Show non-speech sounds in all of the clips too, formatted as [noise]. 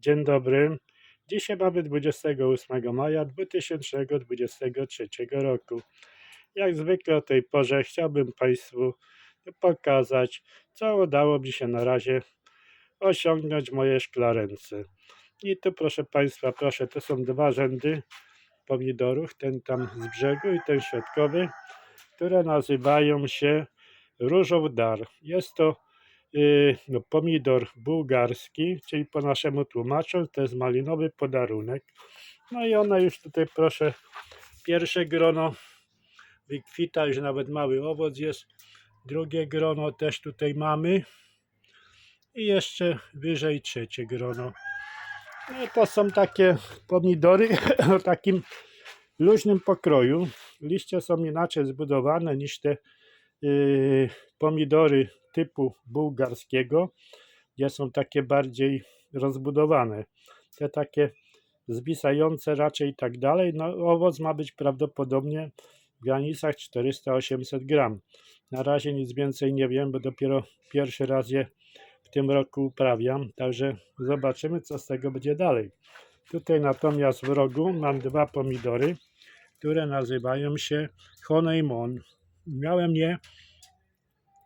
Dzień dobry. Dzisiaj mamy 28 maja 2023 roku. Jak zwykle o tej porze chciałbym Państwu pokazać, co udało mi się na razie osiągnąć w mojej szklarence. I tu proszę Państwa, proszę, to są dwa rzędy pomidorów, ten tam z brzegu i ten środkowy, które nazywają się różow dar. Jest to pomidor bułgarski, czyli po naszemu tłumacząc, to jest malinowy podarunek. No i ona już tutaj, proszę, pierwsze grono wykwita, już nawet mały owoc jest. Drugie grono też tutaj mamy. I jeszcze wyżej trzecie grono. No to są takie pomidory [laughs] o takim luźnym pokroju. Liście są inaczej zbudowane niż te yy, pomidory typu bułgarskiego, gdzie są takie bardziej rozbudowane. Te takie zwisające raczej i tak dalej. No, owoc ma być prawdopodobnie w granicach 400-800 gram. Na razie nic więcej nie wiem, bo dopiero pierwszy raz je w tym roku uprawiam, także zobaczymy, co z tego będzie dalej. Tutaj natomiast w rogu mam dwa pomidory, które nazywają się Honeymon. Miałem je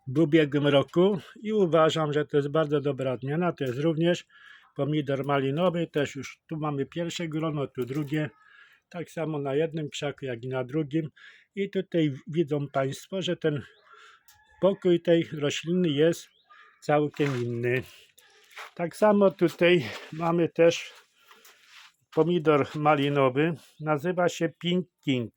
w ubiegłym roku i uważam, że to jest bardzo dobra odmiana. To jest również pomidor malinowy, też już tu mamy pierwsze grono, tu drugie, tak samo na jednym krzaku, jak i na drugim. I tutaj widzą Państwo, że ten pokój tej rośliny jest całkiem inny. Tak samo tutaj mamy też pomidor malinowy, nazywa się Pink King,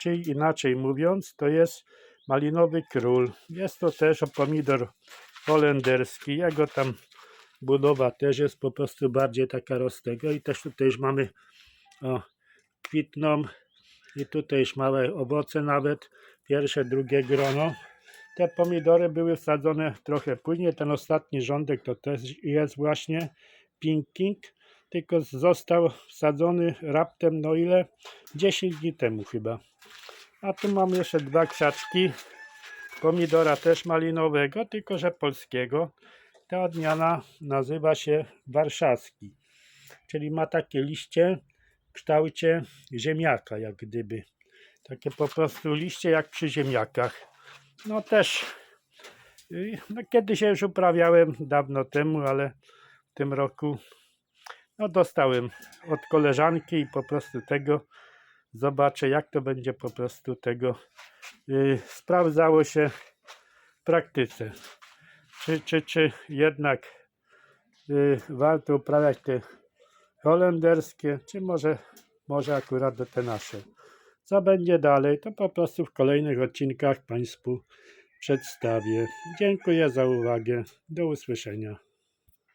czyli inaczej mówiąc, to jest malinowy król. Jest to też pomidor holenderski, jego tam budowa też jest po prostu bardziej taka roztego i też tutaj już mamy o, kwitną i tutaj już małe owoce nawet, pierwsze, drugie grono. Te pomidory były wsadzone trochę później, ten ostatni rządek to też jest właśnie Pink King, tylko został wsadzony raptem, no ile? 10 dni temu chyba. A tu mam jeszcze dwa krzaczki pomidora też malinowego, tylko że polskiego. Ta odmiana nazywa się warszawski, czyli ma takie liście w kształcie ziemniaka, jak gdyby. Takie po prostu liście jak przy ziemniakach. No też, y, no kiedyś już uprawiałem dawno temu, ale w tym roku no dostałem od koleżanki i po prostu tego zobaczę jak to będzie po prostu tego y, sprawdzało się w praktyce. Czy, czy, czy jednak y, warto uprawiać te holenderskie, czy może, może akurat do te nasze. Co będzie dalej, to po prostu w kolejnych odcinkach Państwu przedstawię. Dziękuję za uwagę. Do usłyszenia.